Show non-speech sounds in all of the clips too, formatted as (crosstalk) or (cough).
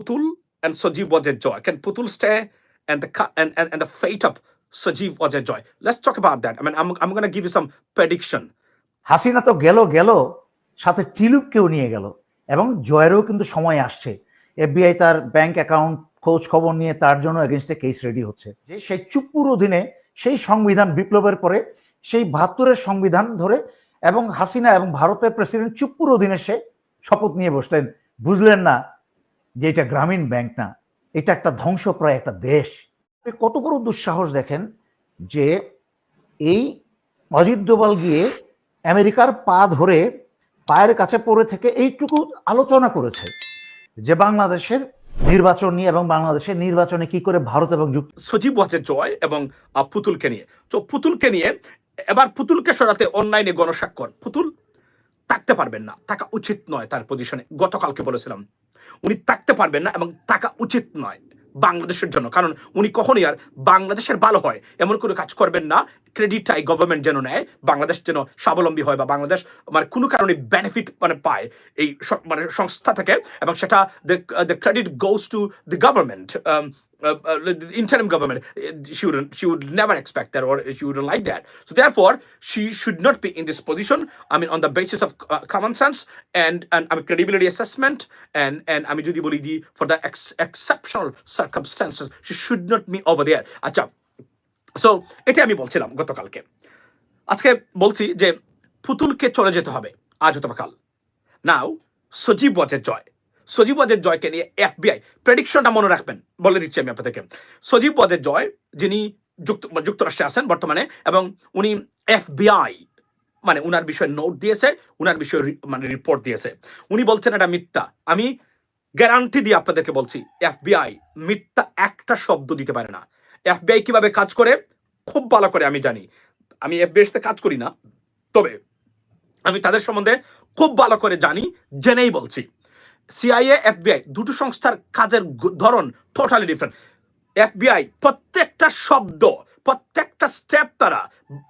Putul and Sajeev was a joy. Can Putul stay and the and, and, and the fate of Sajeev was a joy? Let's talk about that. I mean, I'm, I'm going to give you some prediction. Hasina তো গেল গেল সাথে টিলুপকেও নিয়ে গেল এবং জয়েরও কিন্তু সময় আসছে এফবিআই তার ব্যাংক অ্যাকাউন্ট খোঁজ খবর নিয়ে তার জন্য এগেনস্টে কেস রেডি হচ্ছে যে সেই চুপ্পুর অধীনে সেই সংবিধান বিপ্লবের পরে সেই বাহাত্তরের সংবিধান ধরে এবং হাসিনা এবং ভারতের প্রেসিডেন্ট চুপ্পুর অধীনে সে শপথ নিয়ে বসলেন বুঝলেন না যে এটা গ্রামীণ ব্যাংক না, এটা একটা ধ্বংসপ্রায় একটা দেশ। কত বড় দুঃসাহস দেখেন যে এই অজিত দোভাল গিয়ে আমেরিকার পা ধরে পায়ের কাছে পড়ে থেকে এইটুকু আলোচনা করেছে যে বাংলাদেশের নির্বাচন নিয়ে এবং বাংলাদেশের নির্বাচনে কি করে ভারত এবং যুক্ত সজীব ওয়াজে জয় এবং পুতুলকে নিয়ে। তো পুতুলকে নিয়ে এবার পুতুলকে সরাতে অনলাইনে গণস্বাক্ষর। পুতুল থাকতে পারবেন না, থাকা উচিত নয় তার পজিশনে গতকালকে বলেছিলাম উনি থাকতে পারবেন না এবং থাকা উচিত নয় বাংলাদেশের জন্য। কারণ উনি কখনই আর বাংলাদেশের ভালো হয়, এমন কোনো কাজ করবেন না। ক্রেডিটটাই গভর্নমেন্ট যেন নেয়, বাংলাদেশ যেন স্বাবলম্বী হয় বা বাংলাদেশ মানে কোনো কারণে বেনিফিট মানে পায় এই মানে সংস্থা থেকে এবং সেটা the credit goes to the government uh, uh, interim government, uh, she would she would never expect that, or she wouldn't like that. So therefore, she should not be in this position. I mean, on the basis of uh, common sense and and I mean credibility assessment and and I mean the for the ex exceptional circumstances, she should not be over there. আচ্ছা so এটা আমি বলছিলাম গতকালকে আজকে বলছি যে পুতুলকে চলে যেতে হবে আজ অথবা কাল নাও সজীব ওয়াজের জয় সজীব ওয়াজের জয়কে নিয়ে এফবিআই। প্রেডিকশনটা মনে রাখবেন, বলে দিচ্ছি আমি আপনাদেরকে। সজীব ওয়াজের জয়, যিনি যুক্ত, যুক্তরাষ্ট্রে আছেন বর্তমানে, এবং উনি এফবিআই মানে উনার বিষয়ে নোট দিয়েছে, উনার বিষয়ে মানে রিপোর্ট দিয়েছে। উনি বলছেন এটা মিথ্যা। আমি গ্যারান্টি দিয়ে আপনাদেরকে বলছি, এফবিআই মিথ্যা একটা শব্দ দিতে পারে না। এফবিআই কীভাবে কাজ করে? খুব ভালো করে আমি জানি। আমি এফবিআই সাথে কাজ করি না, তবে আমি তাদের সম্বন্ধে খুব ভালো করে জানি, জেনেই বলছি। সিআইএ এফবিআই দুটো সংস্থার কাজের ধরন টোটালি ডিফারেন্ট এফবিআই প্রত্যেকটা শব্দ, প্রত্যেকটা স্টেপ তারা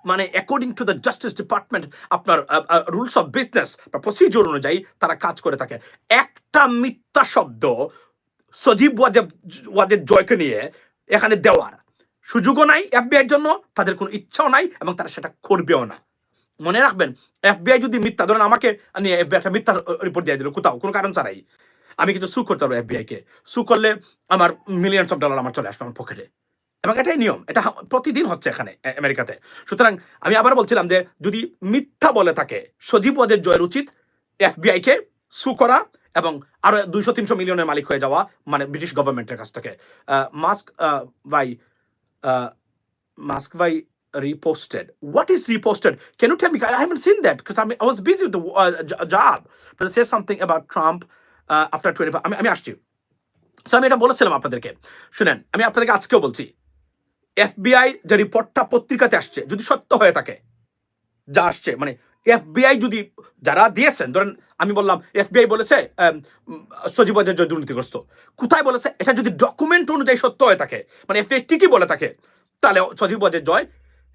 মানে according to the justice department আপনার রুলস অফ বিজনেস বা প্রসিজিওর অনুযায়ী তারা কাজ করে থাকে। একটা মিথ্যা শব্দ সজীব ওয়াজেব ওয়াজের জয়কে নিয়ে এখানে দেওয়ার সুযোগও নাই এফবিআইয়ের জন্য, তাদের কোনো ইচ্ছাও নাই এবং তারা সেটা করবেও না। মনে রাখবেন এফবিআই যদি মিথ্যা, ধরেন আমাকে একটা মিথ্যা রিপোর্ট দিয়ে দিল, কোথাও, কোনো কারণ ছাড়াই। আমি কিন্তু সু করতে পারব এফবিআই কে। সু করলে আমার মিলিয়নস অফ ডলার আমার চলে আসবে আমার পকেটে এবং এটাই নিয়ম, এটা প্রতিদিন হচ্ছে এখানে আমেরিকাতে সুতরাং আমি আবার বলছিলাম যে, যদি মিথ্যা বলে থাকে, সজীব ওয়াজের জয়ের উচিত এফবিআই কে সু করা এবং আরও দুইশো, তিনশো মিলিয়নের মালিক হয়ে যাওয়া মানে ব্রিটিশ গভর্নমেন্টের কাছ থেকে। Must be must be reposted. What is reposted? Can you tell me? I haven't seen that because I mean I was busy with the uh, job. But it says something about Trump uh, after 25. আমি আমি আসছি so আমি এটা বলেছিলাম আপনাদেরকে শুনেন আমি আপনাদেরকে আজকেও বলছি এফবিআই যে রিপোর্টটা পত্রিকাতে আসছে যদি সত্য হয়ে থাকে যা আসছে মানে এফবিআই যদি যারা দিয়েছেন ধরেন আমি বললাম এফবিআই বলেছে সজীব দুর্নীতিগ্রস্ত কোথায় বলেছে এটা যদি ডকুমেন্ট অনুযায়ী সত্য হয়ে থাকে মানে এফবিআই ঠিকই বলে থাকে তাহলে Sajeeb Joy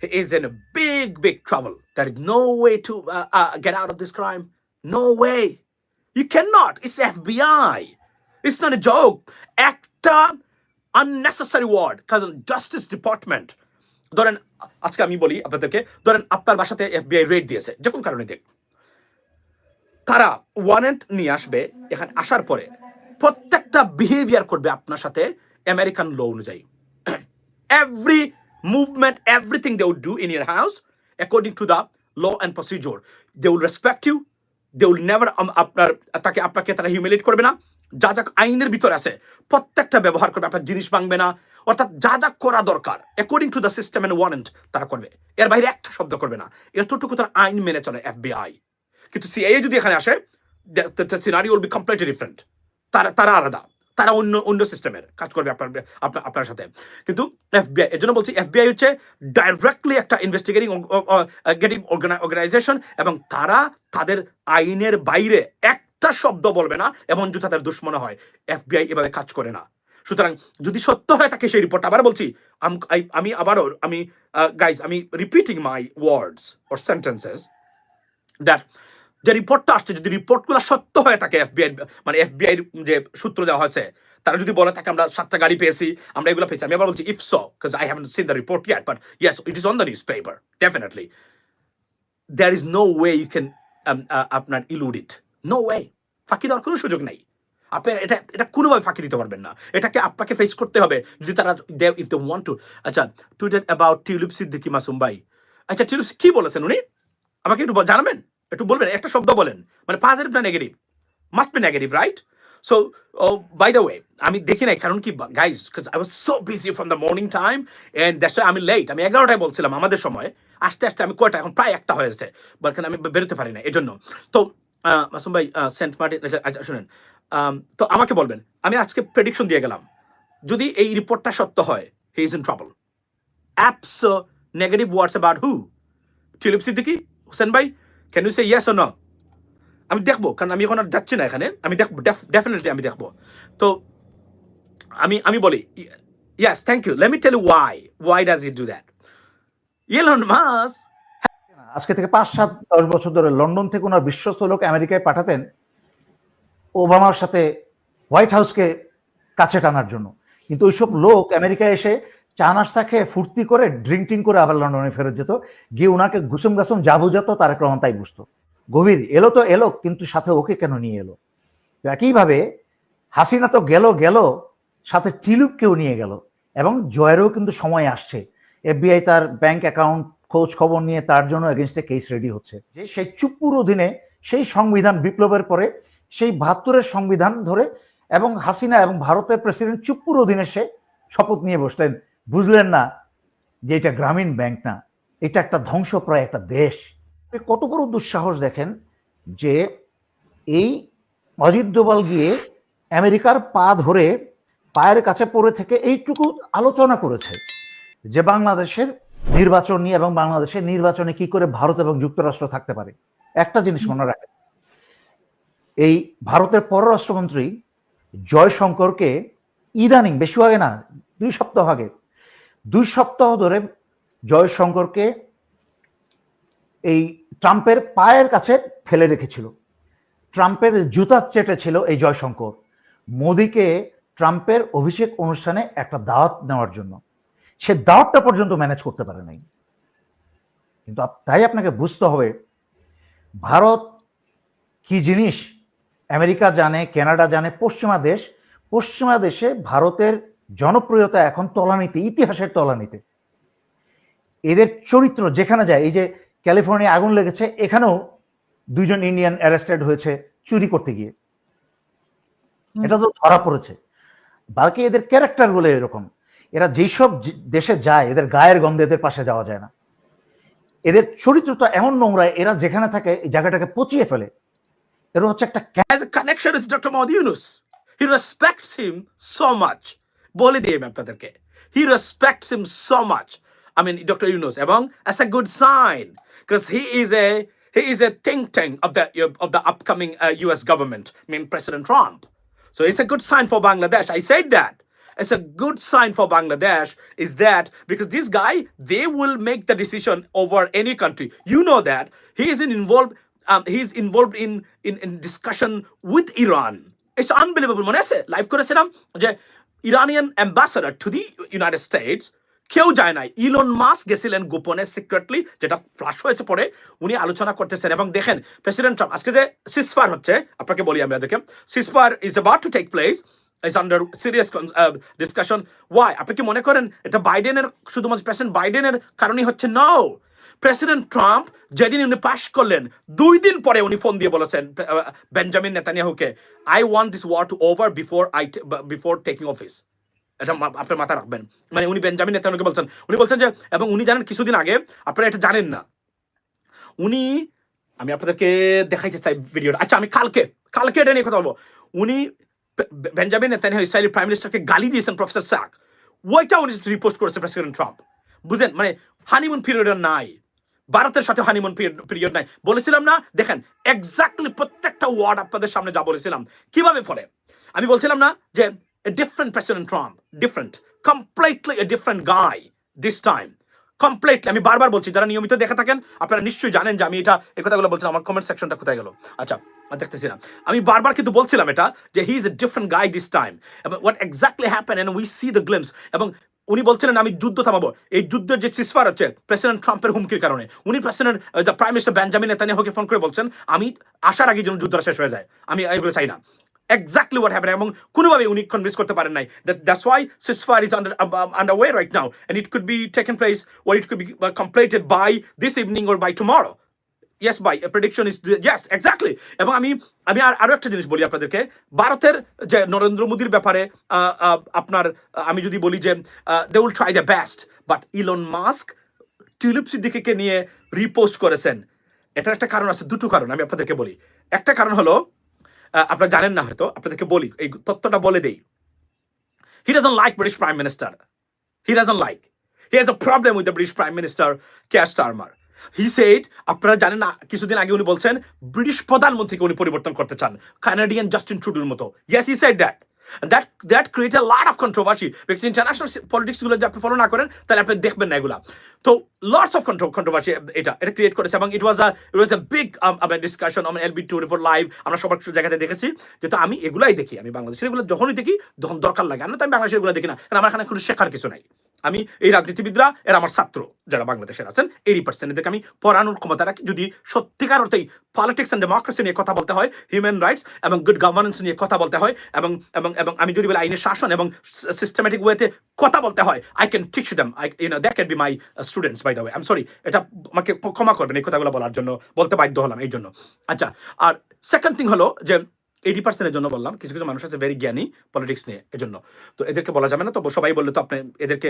he is in big, big trouble. There is no way to uh, uh, get out of this crime. No way. You cannot. It's FBI. It's not a joke. একটা unnecessary word কারণ justice department ধরেন আজকে আমি বলি আপনাদেরকে ধরেন আপনার বাসাতে এফবিআই রেড দিয়েছে যে কোন কারণে দেখ তারা ওয়ারেন্ট নিয়ে আসবে এখানে আসার পরে প্রত্যেকটা বিহেভিয়ার করবে আপনার সাথে আমেরিকান ল অনুযায়ী (clears throat) every movement, everything they would do in your house, according to the law and procedure. They will respect you. They will never um, আপনার তাকে আপনাকে তারা হিউমিলেট করবে না। যা যা আইনের ভিতরে আছে প্রত্যেকটা ব্যবহার করবে আপনার জিনিস ভাঙবে না। অর্থাৎ যা যা করা দরকার according to the system and warrant তারা করবে। এর বাইরে একটা শব্দ করবে না। এতটুকু তারা আইন মেনে চলে এফবিআই কিন্তু সিআইএ যদি এখানে আসে scenery will be completely different তারা তারা আলাদা। তারা অন্য অন্য সিস্টেমের কাজ করবে আপনার আপনার সাথে। কিন্তু এফবিআই এর জন্য বলছি এফবিআই হচ্ছে ডাইরেক্টলি একটা ইনভেস্টিগেটিং গেটিং অর্গানাইজেশন এবং তারা তাদের আইনের বাইরে একটা শব্দ বলবে না এমন যদি তাদের দুশ্মন হয় এফবিআই এভাবে কাজ করে না। সুতরাং যদি সত্য হয় তাকে সেই রিপোর্ট আবার বলছি, আমি আবারও, আমি গাইজ আমি repeating my words or sentences that যে রিপোর্টটা আসছে, যদি রিপোর্টগুলো সত্য হয়ে থাকে এফবিআই মানে এফবিআই যে সূত্র দেওয়া হয়েছে, তারা যদি বলে তাকে আমরা সাতটা গাড়ি পেয়েছি, আমরা এগুলো পেয়েছি। আমি আবার বলছি if so I haven't seen the report yet but yes it is on the news paper definitely there is no way you can আপনার ইলুড ইট নো ওয়ে ফাঁকি দেওয়ার কোনো সুযোগ নেই। আপনি এটা এটা কোনোভাবে ফাঁকি দিতে পারবেন না। এটাকে আপনাকে ফেস করতে হবে। যদি তারা they if they want to আচ্ছা tweeted about Tulip Siddiq Masum ভাই আচ্ছা টিউলিপ কি বলেছেন উনি? আমাকে একটু জানাবেন? একটু বলবেন একটা শব্দ বলেন। মানে পজিটিভ না negative must be negative right so by the way আমি দেখি নাই কারণ কি guys I was so busy from the morning time and that's আমি লেট আমি এগারোটায় বলছিলাম আমাদের সময়। আস্তে আস্তে আমি কয়টা এখন প্রায় একটা হয়েছে বাট আমি বেরোতে পারি না এই জন্য তো মাসুম ভাই সেন্ট মার্টিন আচ্ছা, আচ্ছা, শুনেন তো আমাকে বলবেন আমি আজকে প্রেডিকশন দিয়ে গেলাম যদি এই রিপোর্টটা সত্য হয় he is in trouble apps negative words about who Tulip Siddiqui Hossain ভাই? Can you say yes or no আমি দেখব, কারণ আমি এখন আর যাচ্ছি না এখানে। আমি দেখব ডেফিনেটলি আমি দেখব। তো আমি আমি বলি yes thank you let me tell why why does it do that Elon Musk আজকে থেকে পাঁচ, সাত, দশ বছর ধরে লন্ডন থেকে ওনার বিশ্বস্ত লোক আমেরিকায় পাঠাতেন ওবামার সাথে হোয়াইট হাউসকে কাছে টানার জন্য। কিন্তু ওইসব লোক আমেরিকায় এসে চা নাস্তা খেয়ে ফুর্তি করে ড্রিঙ্কিং করে আবার লন্ডনে ফেরত যেত। গিয়ে ওনাকে গুসুম গাসুম যা বুঝাতো তারেক রহমান তাই বুঝতো। গভীর এলো তো এলো, কিন্তু সাথে ওকে কেন নিয়ে এলো? একইভাবে হাসিনা তো গেল গেল, সাথে টিলুপকেও নিয়ে গেল। এবং জয়েরও কিন্তু সময় আসছে। এফবিআই তার ব্যাংক অ্যাকাউন্ট খোঁজ খবর নিয়ে তার জন্য এগেনস্টে কেস রেডি হচ্ছে। যে সেই চুপ্পুর অধীনে সেই সংবিধান বিপ্লবের পরে সেই বাহাত্তরের সংবিধান ধরে এবং হাসিনা এবং ভারতের প্রেসিডেন্ট চুপ্পুর অধীনে সে শপথ নিয়ে বসলেন। বুঝলেন না যে এটা গ্রামীণ ব্যাংক না, এটা একটা ধ্বংসপ্রায় একটা দেশ। কত বড় দুঃসাহস দেখেন যে এই অজিত দোবাল গিয়ে আমেরিকার পা ধরে পায়ের কাছে পড়ে থেকে এইটুকু আলোচনা করেছে যে বাংলাদেশের নির্বাচন নিয়ে এবং বাংলাদেশের নির্বাচনে কি করে ভারত এবং যুক্তরাষ্ট্র থাকতে পারে। একটা জিনিস মনে রাখেন, এই ভারতের পররাষ্ট্রমন্ত্রী জয়শঙ্করকে ইদানিং, বেশি আগে না, দুই সপ্তাহ আগে দুই সপ্তাহ ধরে জয়শঙ্করকে এই ট্রাম্পের পায়ের কাছে ফেলে রেখেছিল। ট্রাম্পের জুতা চেটেছিল এই জয়শঙ্কর। মোদিকে ট্রাম্পের অভিষেক অনুষ্ঠানে একটা দাওয়াত নেওয়ার জন্য। সে দাওয়াতটা পর্যন্ত ম্যানেজ করতে পারে নাই। কিন্তু তাই আপনাকে বুঝতে হবে, ভারত কি জিনিস? আমেরিকা জানে, কানাডা জানে, পশ্চিমা দেশ। পশ্চিমা দেশে ভারতের জনপ্রিয়তা এখন তলানিতে ইতিহাসের তলানিতে এদের চরিত্র যেখানে যায় এই যে ক্যালিফোর্নিয়া আগুন লেগেছে এখানেও দুইজন ইন্ডিয়ান অ্যারেস্টেড হয়েছে চুরি করতে গিয়ে এটা তো ধরা পড়েছে বাকি এদের ক্যারেক্টারগুলো এরকম এরা যেসব দেশে যায় এদের গায়ের গন্ধে এদের পাশে যাওয়া যায় না এদের চরিত্র তো এমন নোংরা এরা যেখানে থাকে এই জায়গাটাকে পচিয়ে ফেলে এরা হচ্ছে একটা connection with Dr. Mahmoud Yunus. He respects him so much. বলে দিই আমি আপনাদেরকে he respects him so much. I mean, Dr. Yunus, এবং as a good sign, because he is a he is a think tank of the of the upcoming uh, U.S. government. I mean, President Trump. So it's a good sign for Bangladesh. I said that. It's a good sign for Bangladesh is that because this guy, they will make the decision over any country. You know that he is in involved. Um, he is involved in, in in discussion with Iran. It's unbelievable. মনে আছে live করেছিলাম যে Iranian ambassador to the United States কেউ যায় নাই। Elon মাস গেছিলেন গোপনে secretly যেটা ফ্লাশ হয়েছে পরে, উনি আলোচনা করতেছেন। এবং দেখেন প্রেসিডেন্ট ট্রাম্প আজকে যে সিসফার হচ্ছে, আপনাকে বলি আমি দেখে ceasefire is about to take place is under serious discussion why আপনি কি মনে করেন, এটা বাইডেনের শুধুমাত্র প্রেসিডেন্ট বাইডেনের কারণেই হচ্ছে? নো প্রেসিডেন্ট ট্রাম্প যেদিন উনি পাশ করলেন, দুই দিন পরে উনি ফোন দিয়ে বলেছেন Benjamin নেতানিয়াহুকে I want this war to over before I before taking office এটা আপনার মাথা রাখবেন। মানে উনি বেঞ্জামিন নেতানিয়াহুকে বলছেন, উনি বলছেন যে, এবং উনি জানেন কিছুদিন আগে, আপনারা এটা জানেন না। উনি, আমি আপনাদেরকে দেখাইতে চাই ভিডিওটা। আচ্ছা আমি কালকে কালকে এটা নিয়ে কথা বলব। উনি বেঞ্জামিন নেতানিয়াহু ইসরায়েলি প্রাইম মিনিস্টারকে গালি দিয়েছেন প্রফেসর সাক ওইটা উনি রিপোস্ট করেছে প্রেসিডেন্ট ট্রাম্প বুঝলেন? মানে হানিমুন পিরিয়ড নাই। ভারতের সাথে হানিমুন পিরিয়ড নাই। বলেছিলাম না, দেখেন এক্স্যাক্টলি প্রত্যেকটা ওয়ার্ড আপনাদের সামনে যা বলেছিলাম, কীভাবে ফলে আমি বলছিলাম না যে different president Trump different completely a different guy this time completely আমি বারবার বলছি, যারা নিয়মিত দেখে থাকেন, আপনারা নিশ্চয়ই জানেন যে আমি এটা, এই কথাগুলো বলছিলাম, আমার কমেন্ট সেকশনটা কোথায় গেল? আচ্ছা দেখতেছি না। আমি বারবার কিন্তু বলছিলাম এটা, যে he is a different guy this time এবং what exactly happen and we see the glimpse এবং উনি বলছিলেন, আমি যুদ্ধ থামাবো। এই যুদ্ধের যে সিসফার হচ্ছে প্রেসিডেন্ট ট্রাম্পের হুমকির কারণে। উনি প্রেসিডেন্ট প্রাইম মিনিস্টার বেঞ্জামিন নেতানিয়াহুকে ফোন করে বলছেন, আমি আসার আগে যেন যুদ্ধটা শেষ হয়ে যায়। আমি এগুলো চাই না। এক্স্যাক্টলি হোয়াট হ্যাপেন এবং কোনোভাবে উনি কনভিন্স করতে পারেন নাই that's why ceasefire is under under way right now and it could be taken place or it could be completed by this evening or by tomorrow yes by prediction is yes exactly এবং আমি আমি আর, আরও একটা জিনিস বলি আপনাদেরকে। ভারতের যে নরেন্দ্র মোদীর ব্যাপারে আপনার, আমি যদি বলি যে they will try the best but Elon Musk Tulip সিদ্দিকিকে নিয়ে রিপোস্ট করেছেন। এটার একটা কারণ আছে, দুটো কারণ আমি আপনাদেরকে বলি। একটা কারণ হলো আপনারা জানেন না হয়তো, আপনাদেরকে বলি, এই তথ্যটা বলে দেই। He doesn't like British prime minister he doesn't like he has a problem with the British prime minister Keir Starmer he said আপনারা জানেন না, কিছুদিন আগে উনি বলছেন ব্রিটিশ প্রধানমন্ত্রীকে উনি পরিবর্তন করতে চান কানাডিয়ান জাস্টিন ট্রুডুর মতো। Yes he said that that that create of controversy international পলিটিক্সগুলো যদি আপনি ফলো না করেন, তাহলে আপনি দেখবেন না তো লটস অফ কন্ট্রোভার্সি এটা এটা ক্রিয়েট করেছে, এবং it was a it was a big discussion on LB four live আমরা সবার জায়গাতে দেখেছি যেহেতু আমি এগুলাই দেখি, আমি বাংলাদেশের এগুলো যখনই দেখি, তখন দরকার লাগে। না তো আমি বাংলাদেশের এগুলো দেখি না, কারণ আমার এখানে কোনো শেখার কিছু নাই। আমি এই রাজনীতিবিদরা, এরা আমার ছাত্র যারা বাংলাদেশের আছেন এইটি পার্সেন্ট এদেরকে আমি পড়ানোর ক্ষমতা রাখি। যদি সত্যিকার অর্থেই পলিটিক্স অ্যান্ড ডেমোক্রেসি নিয়ে কথা বলতে হয় হিউম্যান রাইটস এবং গুড গভর্নেন্স নিয়ে কথা বলতে হয়, এবং এবং এবং আমি যদি বলি আইনের শাসন এবং সিস্টেমেটিক ওয়েতে কথা বলতে হয় I can teach them I you know that can be my students by the way I am sorry এটা আমাকে ক্ষমা করবেন এই কথাগুলো বলার জন্য, বলতে বাধ্য হলাম এই জন্য। আচ্ছা আর সেকেন্ড থিং হলো যে এইটি পার্সেন্টের জন্য বললাম। কিছু কিছু মানুষ আছে ভেরি জ্ঞানী পলিটিক্স নিয়ে এজন্য। তো এদেরকে বলা যাবে না, তো সবাই বললে তো আপনি এদেরকে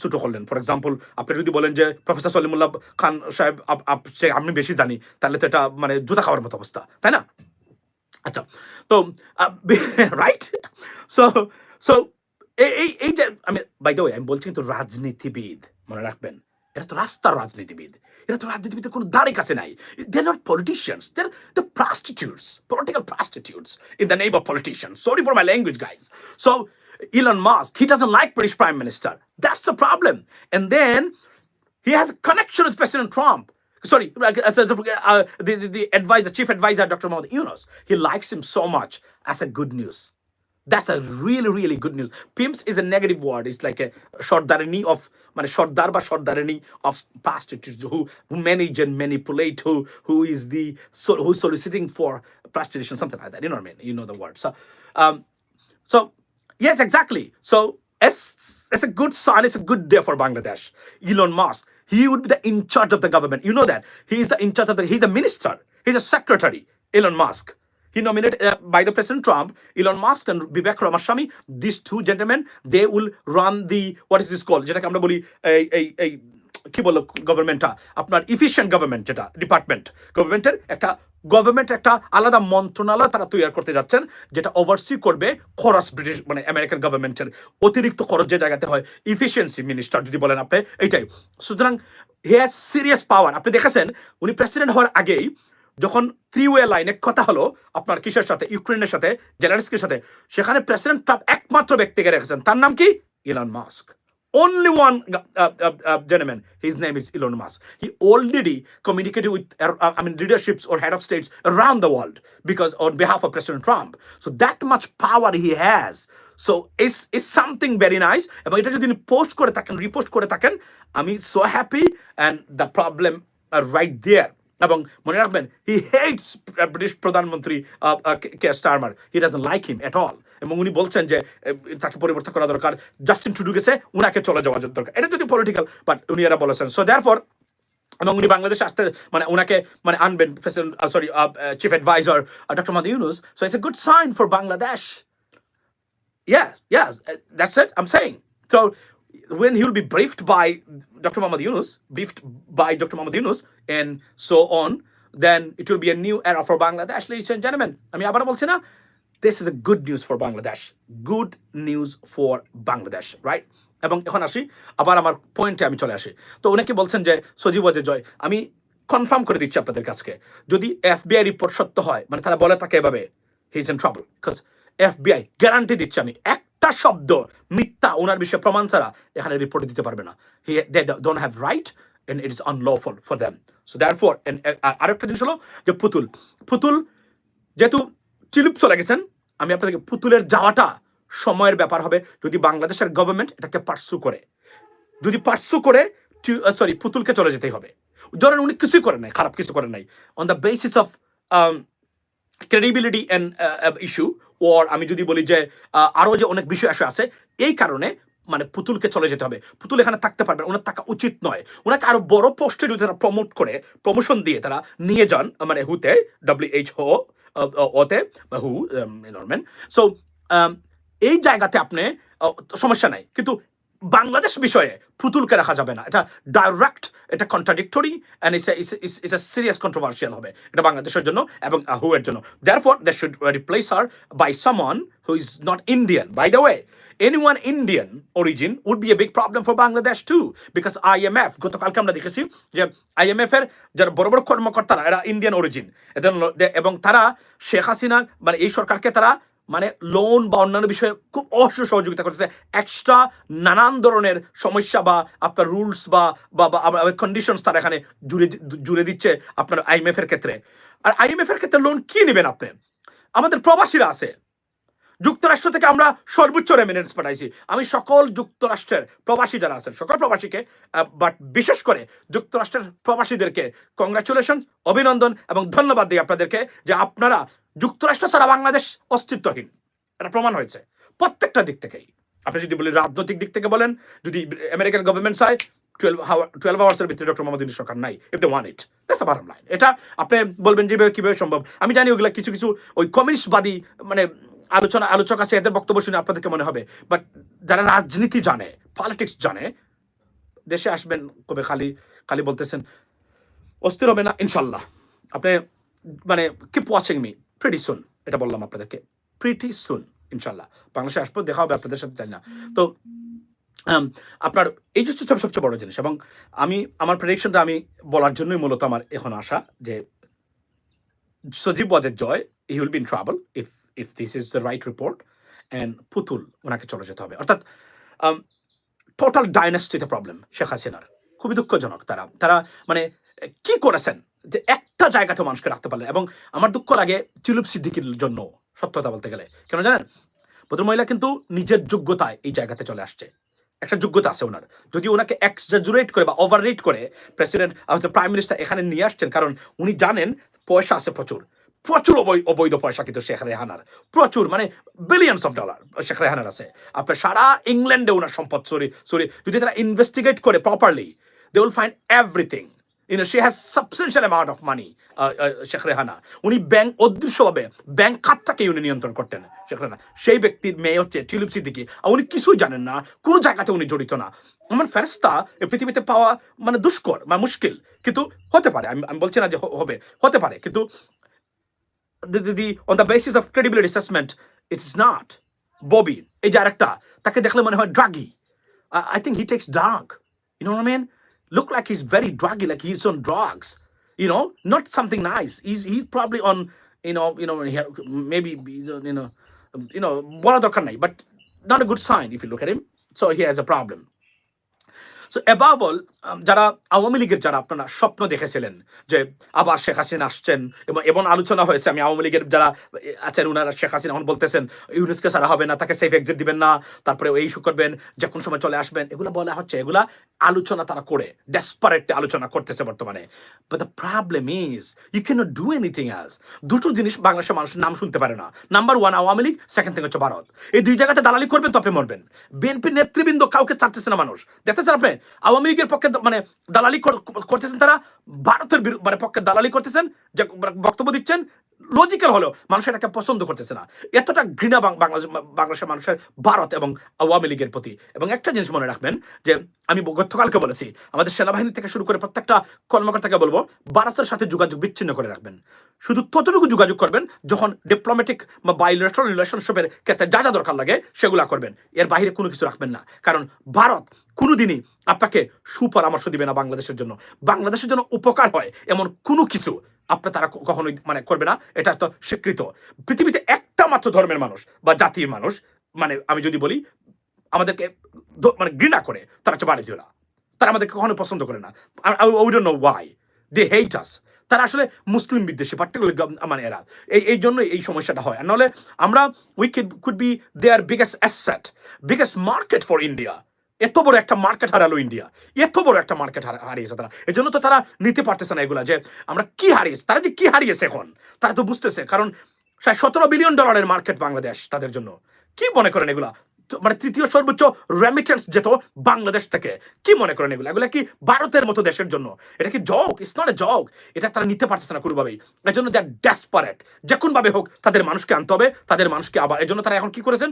ছুটো করলেন। ফর এক্সাম্পল আপনি যদি বলেন যে প্রফেসর সলিমুল্লাহ খান সাহেব আমি বেশি জানি, তাহলে তো এটা মানে জুতা খাওয়ার মতো অবস্থা, তাই না? আচ্ছা তো রাইট সো সো এই এই যে আমি বাই দ্য ওয়ে আমি বলছি কিন্তু রাজনীতিবিদ মনে রাখবেন। এটা তো রাস্তার রাজনীতিবিদ এটা তো রাজনীতিবিদের কোনো দাঁড়ে কাছে নাই they not politicians they're the prostitutes political prostitutes in the name of politicians sorry for my language guys so Elon Musk he doesn't like British prime minister that's the problem and then he has a connection with President Trump. Sorry, like, as a, uh, the, the, the advisor, chief advisor, Dr. Mohammed Yunus. He likes him so much as a good news. That's a really, really good news. Pimps is a negative word. It's like a shortdarani of, মানে সর্দার বা সর্দারানি of prostitutes who, who manage and manipulate, who, who is the, so, who's soliciting for prostitution, something like that. You know what I mean? You know the word. So, um, so yes, exactly. So it's, it's a good sign. It's a good day for Bangladesh. Elon Musk, he would be the in charge of the government. You know that he is the in charge of the. He's a minister. He's a secretary. Elon Musk. He nominated uh, by the President Trump, Elon Musk and Vivek Ramaswamy. These two gentlemen, they will run the what is this called? যেটাকে আমরা বলি এই এই এই কি বলল গভর্নমেন্টটা আপনার efficient government যেটা ডিপার্টমেন্ট গভর্নমেন্টের একটা গভর্নমেন্ট একটা আলাদা মন্ত্রণালয় তারা তৈরি করতে যাচ্ছেন যেটা ওভারসি করবে খরচ ব্রিটিশ মানে আমেরিকান গভর্নমেন্টের অতিরিক্ত খরচ যে জায়গাতে হয় ইফিসিয়েন্সি মিনিস্টার যদি বলেন আপনি এইটাই সুতরাং হি হ্যাজ সিরিয়াস পাওয়ার আপনি দেখেছেন উনি প্রেসিডেন্ট হওয়ার আগেই যখন থ্রি ওয়ে লাইনে কথা হলো আপনার কিসের সাথে ইউক্রেনের সাথে জেলারিস্কের সাথে সেখানে প্রেসিডেন্ট ট্রাম্প একমাত্র ব্যক্তিকে রেখেছেন তার নাম কি Elon Musk Only one uh, uh, uh, gentleman, his name is Elon Musk. He already communicated with, uh, I mean, leaderships or head of states around the world because on behalf of President Trump. So that much power he has. So it's, it's something very nice. এবং এটা যদি post করে থাকেন repost করে থাকেন আমি so happy and the problem right there এবং মনে রাখবেন হি হেটস ব্রিটিশ প্রধানমন্ত্রী কে Starmer he doesn't like him at all এবং উনি বলছেন যে আহ, তাকে পরিবর্তন করা দরকার জাস্টিন টুডু গেছে উনাকে চলে যাওয়া দরকার এটা যদি পলিটিক্যাল বাট উনি এরা বলেছেন সো দেয়ার ফর এবং উনি বাংলাদেশে আসতে মানে ওনাকে মানে আনবেন president sorry chief adviser doctor মাদ Yunus so it's a good sign for Bangladesh Yeah, yeah, uh, that's it. I'm saying. So when he will be briefed by Dr. Muhammad Yunus, briefed by Dr. Muhammad Yunus, and so on, then it will be a new era for Bangladesh, ladies and gentlemen. আমি আবার বলছি না this is a good news for Bangladesh. Good news for Bangladesh, right? এবং এখন আসি আবার আমার পয়েন্টে আমি চলে আসি তো অনেকে বলছেন যে সজীব ওয়াজে জয় আমি কনফার্ম করে দিচ্ছি আপনাদের কাছকে যদি এফবিআই রিপোর্ট সত্য হয় মানে তারা বলে তাকে এভাবে he is in trouble because FBI guarantee দিচ্ছি আমি একটা শব্দ মিথ্যা ওনার বিষয়ে প্রমাণ ছাড়া এখানে রিপোর্ট দিতে পারবে না he they don't have right and it is unlawful for them so therefore আরেকটা জিনিস হলো যে পুতুল। পুতুল যেহেতু টিলিপ চলে গেছেন আমি আপনাদেরকে পুতুলের যাওয়াটা সময়ের ব্যাপার হবে। যদি বাংলাদেশের গভর্নমেন্ট এটাকে পার্সু করে। যদি পার্সু করে সরি পুতুলকে চলে যেতেই হবে। ধরেন উনি কিছুই করেন নাই খারাপ কিছু করেন নাই। On the basis of credibility and issue or আমি যদি বলি যে আহ, আরও যে অনেক বিষয় আসে আছে এই কারণে মানে পুতুলকে চলে যেতে হবে। পুতুল এখানে থাকতে পারবে ওনার থাকা উচিত নয়। ওনাকে আরও বড় পোস্টে যদি তারা প্রমোট করে প্রমোশন দিয়ে তারা নিয়ে যান মানে হুতে ডব্লিউ এইচ ও ওতে বা হু নর্মেন সো এই জায়গাতে আপনি সমস্যা নাই। কিন্তু বাংলাদেশ বিষয়ে পুতুলকে রাখা যাবে না। এটা ডাইরেক্ট এটা contradictory and is is a serious controversial হবে। এটা বাংলাদেশের জন্য এবং হু এর জন্য। Therefore they should replace her by someone who is not Indian by the way anyone Indian origin would be a big problem for Bangladesh too, because IMF গতকালকে আমরা দেখেছি যে IMF এর যারা বড় বড় কর্মকর্তারা, এরা ইন্ডিয়ান অরিজিন এবং তারা শেখ হাসিনা মানে এই সরকারকে তারা মানে লোন বা অন্যান্য বিষয়ে খুব অবশ্য সহযোগিতা করতেছে। এক্সট্রা নানান ধরনের সমস্যা বা আপনার রুলস বা বা কন্ডিশনস তারা এখানে জুড়ে জুড়ে দিচ্ছে আপনার আইএমএফ এর ক্ষেত্রে। আর আইএমএফ এর ক্ষেত্রে লোন কি নেবেন আপনি? আমাদের প্রবাসীরা আছে। যুক্তরাষ্ট্র থেকে আমরা সর্বোচ্চ রেমিনেন্স পাঠাইছি। আমি সকল যুক্তরাষ্ট্রের প্রবাসী যারা আছেন, সকল প্রবাসীকে বাট বিশেষ করে যুক্তরাষ্ট্রের প্রবাসীদেরকে কংগ্রাচুলেশন অভিনন্দন এবং ধন্যবাদ দিই আপনাদেরকে যে আপনারা যুক্তরাষ্ট্র ছাড়া বাংলাদেশ অস্তিত্বহীন। এটা প্রমাণ হয়েছে প্রত্যেকটা দিক থেকেই। আপনি যদি বলি রাজনৈতিক দিক থেকে বলেন, যদি আমেরিকান গভর্নমেন্ট চায় টুয়েলভ টুয়েলভ আওয়ার্সের ভিতরে ডক্টর মোহাম্মদ সরকার নাই if they want it line এটা আপনি বলবেন যেভাবে, কীভাবে সম্ভব। আমি জানি ওগুলা কিছু কিছু ওই কমিউনিস্টবাদী মানে আলোচনা, আলোচক আছে, এদের বক্তব্য শুনে আপনাদেরকে মনে হবে? বাট যারা রাজনীতি জানে পলিটিক্স জানে, দেশে আসবেন কবে? খালি খালি বলতেছেন, অস্থির হবে না, ইনশাল্লাহ। আপনি মানে keep watching me pretty soon এটা বললাম আপনাদেরকে প্রিটি সুন ইনশাল্লাহ। বাংলাদেশে আসব, দেখা হবে, আপনাদের সাথে জানি না। তো আপনার, এই যে সবচেয়ে বড় জিনিস, এবং আমি, আমার প্রেডিকশনটা আমি বলার জন্যই মূলত আমার এখন আসা যে সজীব ওয়াজের Joy he will be in travel if if this is the right report and Putul ওনাকে চলে যেতে হবে। অর্থাৎ টোটাল ডাইনাস্টিতে প্রবলেম শেখ হাসিনার। খুবই দুঃখজনক তারা। তারা মানে কি করেছেন যে একটা জায়গাতে মানুষকে রাখতে পারলেন? এবং আমার দুঃখ লাগে চিলুপ সিদ্দিকির জন্য সত্যতা বলতে গেলে। কেন জানেন? ভদ্র মহিলা কিন্তু নিজের যোগ্যতায় এই জায়গাতে চলে আসছে। একটা যোগ্যতা আছে ওনার। যদি ওনাকে এক্সজাজুরেট করে বা ওভার রেট করে প্রেসিডেন্ট প্রাইম মিনিস্টার এখানে নিয়ে আসছেন, কারণ উনি জানেন পয়সা আছে প্রচুর। প্রচুর অবৈধ পয়সা কিন্তু শেখ রেহানার। প্রচুর মানে বিলিয়ন্স অফ ডলার শেখ রেহানার আছে। আপনার সারা ইংল্যান্ডে ওনার সম্পদ, সরি সরি, যদি তারা ইনভেস্টিগেট করে properly they will find everything you know she has substantial amount of money Sheikh Rehana. উনি ব্যাংক, অদৃশ্যভাবে ব্যাংক খাতটাকে উনি নিয়ন্ত্রণ করতেন শেখ রেহানা। সেই ব্যক্তির মেয়ে হচ্ছে টিলিপ সিদ্দিকি, আর উনি কিছুই জানেন না, কোনো জায়গাতে উনি জড়িত না। আমার ফেরস্তা পৃথিবীতে পাওয়া মানে দুষ্কর বা মুশকিল, কিন্তু হতে পারে, আমি আমি বলছি না যে হবে, হতে পারে, কিন্তু the, the, the on the basis of credibility assessment it's not Bobby এই যে আরেকটা তাকে দেখলে মনে হয় druggy I think he takes drug you know I mean look like he's very druggy like he's on drugs you know not something nice he's he's probably on you know you know he, maybe he's on, you know you know বলা দরকার নাই but not a good sign if you look at him so he has a problem so above all যারা আওয়ামী লীগের যারা আপনারা স্বপ্ন দেখেছিলেন যে আবার শেখ হাসিনা আসছেন এবং এবং আলোচনা হয়েছে, আমি আওয়ামী লীগের যারা আছেন ওনারা শেখ হাসিনা এখন বলতেছেন, ইউনুসকে সারা হবে না, তাকে সেফ এক্সিট দিবেন না, তারপরে এই ইস্যু করবেন, যে কোন সময় চলে আসবেন, এগুলো বলা হচ্ছে, এগুলা আলোচনা তারা করে ডেসপারেট আলোচনা করতেছে বর্তমানে। But the problem is you can not do anything else দুটো জিনিস বাংলাদেশের মানুষের নাম শুনতে পারে না। Number one Awami League second thing হচ্ছে ভারত। এই দুই জায়গাতে দালালি করবেন তো আপনি মরবেন। বিএনপির নেতৃবৃন্দ কাউকে চাচ্ছে না মানুষ। দেখতেছেন আপনি? আওয়ামী লীগের পক্ষে মানে দালালি করতেছেন তারা, ভারতের মানে পক্ষে দালালি করতেছেন, যে বক্তব্য দিচ্ছেন লজিক্যাল হলেও মানুষ এটাকে পছন্দ করতেছে না। এতটা ঘৃণা বাংলাদেশ বাংলাদেশের মানুষের ভারত এবং আওয়ামী লীগের প্রতি। এবং একটা জিনিস মনে রাখবেন যে, আমি গতকালকে বলেছি, আমাদের সেনাবাহিনী থেকে শুরু করে প্রত্যেকটা কর্মকর্তাকে বলব, ভারতের সাথে যোগাযোগ বিচ্ছিন্ন করে রাখবেন। শুধু ততটুকু যোগাযোগ করবেন যখন ডিপ্লোম্যাটিক বা বাইলেটারাল রিলেশনশিপের ক্ষেত্রে যা যা দরকার লাগে সেগুলো করবেন। এর বাইরে কোনো কিছু রাখবেন না। কারণ ভারত কোনোদিনই আপনাকে সুপরামর্শ দিবে না বাংলাদেশের জন্য। বাংলাদেশের জন্য উপকার হয় এমন কোনো কিছু আপনি তারা কখনোই মানে করবে না। এটা তো স্বীকৃত। পৃথিবীতে একটা মাত্র ধর্মের মানুষ বা জাতির মানুষ মানে আমি যদি বলি, আমাদেরকে মানে ঘৃণা করে, তারা হচ্ছে ভারতীয়রা তারা আমাদেরকে কখনো পছন্দ করে না। We don't know why they hate us তারা আসলে মুসলিম বিদ্বেষী পার্টিকুলার মানে এরা। এই এই জন্য এই সমস্যাটা হয়। আর নাহলে আমরা we could be their biggest asset biggest market for India এত বড় একটা মার্কেট হারালো ইন্ডিয়া এত বড় একটা মার্কেট হারিয়েছে তারা। এই জন্য তো তারা নিতে পারতেছে না এগুলা যে আমরা কি হারিয়েছি? তারা যে কি হারিয়েছে এখন? তারা তো বুঝতেছে, কারণ প্রায় সতেরো বিলিয়ন ডলারের মার্কেট বাংলাদেশ তাদের জন্য। কি মনে করেন এগুলা? মানে তৃতীয় সর্বোচ্চ রেমিটেন্স যেত বাংলাদেশ থেকে। কি মনে করেন এগুলো? এগুলো কি ভারতের মতো দেশের জন্য? এটা কি joke it's not a joke এটা তারা নিতে পারতেছে না কোনোভাবেই। এর জন্য দ্যাট ডেসপারেট যে কোনভাবে হোক, তাদের মানুষকে আনতে হবে, তাদের মানুষকে আবার এর জন্য তারা এখন কি করেছেন?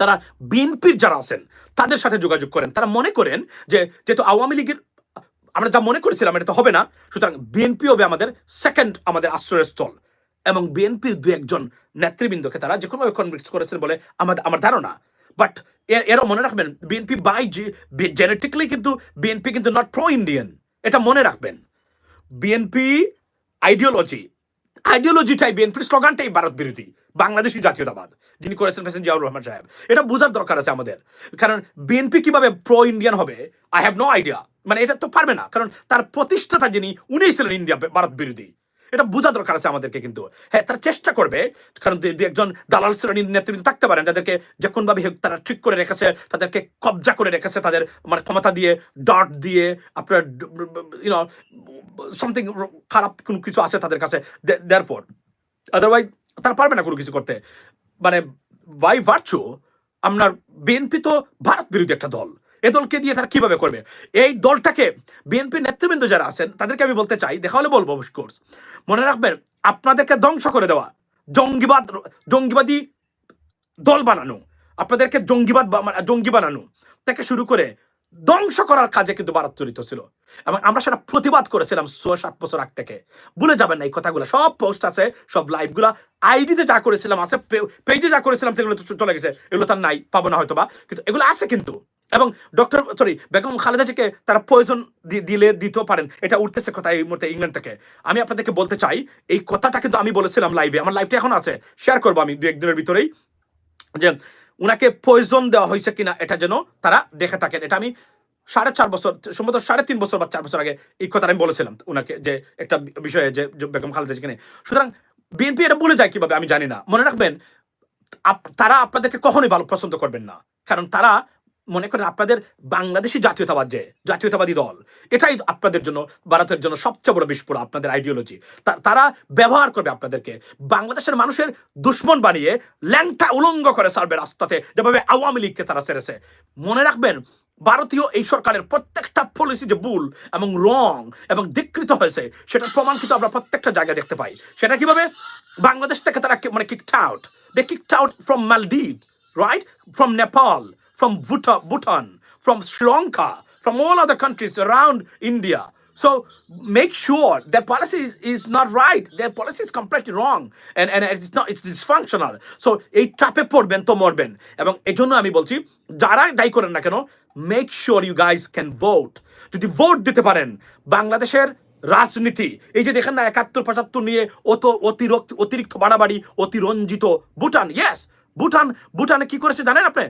তারা বিএনপির যারা আছেন, তাদের সাথে যোগাযোগ করেন। তারা মনে করেন যে যেহেতু আওয়ামী লীগের, আমরা যা মনে করেছিলাম এটা তো হবে না, সুতরাং বিএনপি হবে আমাদের সেকেন্ড আমাদের আশ্রয়স্থল এবং বিএনপির দু একজন নেতৃবৃন্দকে তারা যে কোনোভাবে কনভিক্স করেছেন বলে আমাদের আমার ধারণা। বাট এরও মনে রাখবেন, বিএনপি বাই জেনেটিকলি কিন্তু বিএনপি কিন্তু নট প্রো ইন্ডিয়ান এটা মনে রাখবেন। বিএনপি আইডিওলজি আইডিওলজিটাই বিএনপির স্লোগানটাই ভারত বিরোধী। বাংলাদেশি জাতীয়তাবাদ, যিনি করেছেন প্রেসিডেন্ট জিয়াউর রহমান সাহেব। এটা বোঝার দরকার আছে আমাদের। কারণ বিএনপি কীভাবে প্রো ইন্ডিয়ান হবে আই হ্যাভ নো আইডিয়া মানে এটা তো পারবে না, কারণ তার প্রতিষ্ঠাতা যিনি, উনিই ছিলেন ইন্ডিয়া ভারত বিরোধী। এটা বোঝা দরকার আছে আমাদেরকে কিন্তু। হ্যাঁ তারা চেষ্টা করবে, কারণ একজন দালাল শ্রেণির নেতৃবৃন্দ, থাকতে পারেন। যাদেরকে যে কোনভাবে তারা ঠিক করে রেখেছে, তাদেরকে কবজা করে রেখেছে, তাদের মানে ক্ষমতা দিয়ে ডট দিয়ে, আপনার ইউনো সামথিং খারাপ কোনো কিছু আছে তাদের কাছে। দেয়ার ফোর আদারওয়াইজ তারা পারবে না কোনো কিছু করতে। মানে বাই ভার্চু আপনার বিএনপি তো ভারত বিরোধী একটা দল। এ দলকে দিয়ে তারা কীভাবে করবে? এই দলটাকে বিএনপি নেতৃবৃন্দ যারা আছেন, তাদেরকে আমি বলতে চাই, দেখা হলে বলব অফকোর্স মনে রাখবেন, আপনাদেরকে ধ্বংস করে দেওয়া, জঙ্গিবাদ, জঙ্গিবাদী দল বানানো, আপনাদেরকে জঙ্গিবাদ মানে জঙ্গি বানানো থেকে শুরু করে ধ্বংস করার কাজে কিন্তু ভারত জড়িত ছিল। এবং আমরা সেটা প্রতিবাদ করেছিলাম ছ সাত বছর আগ থেকে। ভুলে যাবেন না এই কথাগুলো। সব পোস্ট আছে, সব লাইভগুলো আইডিতে যা করেছিলাম আছে পেজে যা করেছিলাম সেগুলো তো চলে গেছে। এগুলো তার নাই, পাবো না হয়তো বা কিন্তু এগুলো আছে কিন্তু। এবং ডক্টর সরি বেগম খালেদা জিকে তারা প্রয়োজন দিলে দিতেও পারেন। এটা উঠতেছে কথা এই মুহূর্তে ইংল্যান্ড থেকে। আমি আপনাদেরকে বলতে চাই, এই কথাটা কিন্তু আমি বলেছিলাম লাইভে আমার লাইভটা এখন আছে। শেয়ার করব আমি দু একদিনের ভিতরেই। যে উনাকে পয়জন দেওয়া হয়েছে কিনা এটা যেন তারা দেখে থাকেন। এটা আমি সাড়ে চার বছর, সম্ভবত সাড়ে তিন বছর বা চার বছর আগে এই কথাটা আমি বলেছিলাম ওনাকে যে একটা বিষয়ে যে বেগম খালেদা যেখানে সুতরাং বিএনপি এটা বলে যায় কীভাবে আমি জানি না। মনে রাখবেন তারা আপনাদেরকে কখনোই ভালো পছন্দ করবেন না। কারণ তারা মনে করেন আপনাদের বাংলাদেশি জাতীয়তাবাদ যে, জাতীয়তাবাদী দল, এটাই আপনাদের জন্য, ভারতের জন্য সবচেয়ে বড় বিস্ফোরণ আপনাদের আইডিওলজি তারা ব্যবহার করবে আপনাদেরকে। বাংলাদেশের মানুষের দুশ্মন বানিয়ে ল্যাংটা উলঙ্গ করে সারবে রাস্তাতে, যেভাবে আওয়ামী লীগকে তারা সেরেছে মনে রাখবেন, ভারতীয় এই সরকারের প্রত্যেকটা পলিসি যে ভুল এবং রং এবং ধিকৃত হয়েছে, সেটার প্রমাণ কিন্তু আমরা প্রত্যেকটা জায়গায় দেখতে পাই। সেটা কীভাবে? বাংলাদেশ থেকে তারা মানে kicked out they kicked out from Maldives right from Nepal from Bhutan, from Sri Lanka, from all other countries around India. So make sure their policy is, is not right. Their policy is completely wrong. And, and it's not it's dysfunctional. So এই চাপে পড়বেন তো মরবেন এবং এই জন্য আমি বলছি যারা দায়ী করেন যদি ভোট দিতে পারেন বাংলাদেশের রাজনীতি এই যে দেখেন না একাত্তর পঁচাত্তর নিয়ে অত অতিরিক্ত অতিরিক্ত বাড়াবাড়ি অতিরঞ্জিত ভুটান ইয়েস ভুটান ভুটানে কি করেছে জানেন আপনি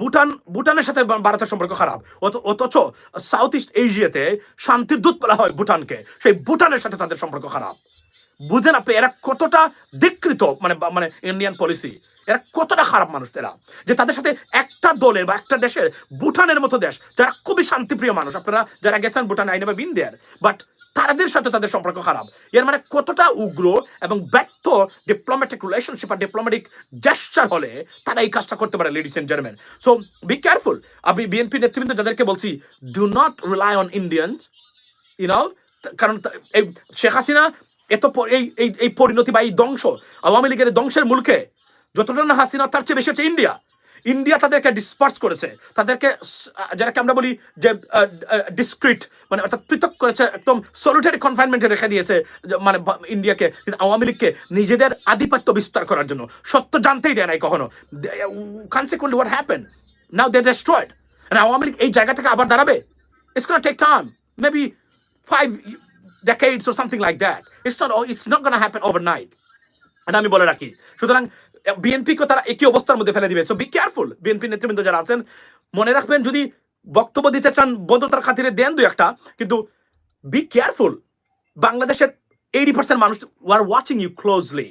ভুটান, ভুটানের সাথে ভারতের সম্পর্ক খারাপ। অথচ সাউথ ইস্ট এশিয়াতে শান্তির দূত বলা হয় ভুটানকে। সেই ভুটানের সাথে তাদের সম্পর্ক খারাপ। বুঝেন আপনি, এরা কতটা ধিকৃত মানে মানে ইন্ডিয়ান পলিসি এরা কতটা খারাপ মানুষ এরা। যে তাদের সাথে একটা দলের বা একটা দেশের, ভুটানের মতো দেশ, যারা খুবই শান্তিপ্রিয় মানুষ। আপনারা যারা গেছেন Bhutan, I never been there. But তাদের সাথে তাদের সম্পর্ক খারাপ। এর মানে কতটা উগ্র এবং ব্যর্থ ডিপ্লোম্যাটিক রিলেশনশিপ আর ডিপ্লোম্যাটিক জেস্টার হলে তারা এই কাজটা করতে পারে ladies and gentleman so be careful আমি বিএনপি নেতৃবৃন্দ যাদেরকে বলছি do not rely on Indians you know কারণ এই শেখ হাসিনা এত এই এই পরিণতি বা এই ধ্বংস, আওয়ামী লীগের ধ্বংসের মূলকে যতটা না হাসিনা, তার চেয়ে বেশি হচ্ছে ইন্ডিয়া ইন্ডিয়া তাদেরকে ডিসপার্স করেছে। তাদেরকে যারাকে আমরা বলি যে ডিসক্রিট মানে অর্থাৎ পৃথক করেছে, একদম সলিটারি কনফাইনমেন্টে রেখে দিয়েছে মানে ইন্ডিয়াকে আওয়ামী লীগকে নিজেদের আধিপত্য বিস্তার করার জন্য। সত্য জানতেই দেয় নাই কখনো। Consequently what happen now they destroyed Awami League এই জায়গা থেকে আবার দাঁড়াবে? It's gonna take time maybe five decades or something like that. It's not. It's not going to happen overnight. এটা আমি বলে রাখি। সুতরাং বিএনপিকে তারা একই অবস্থার মধ্যে ফেলে দিবে। সো বি কেয়ারফুল বিএনপি নেতৃবৃন্দ যারা আছেন, মনে রাখবেন যদি বক্তব্য দিতে চান বদ্ধতার খাতিরে দেন দু একটা, কিন্তু বি কেয়ারফুল বাংলাদেশের এইটি পার্সেন্ট মানুষ ওয়ার ওয়াচিং ইউ ক্লোজলি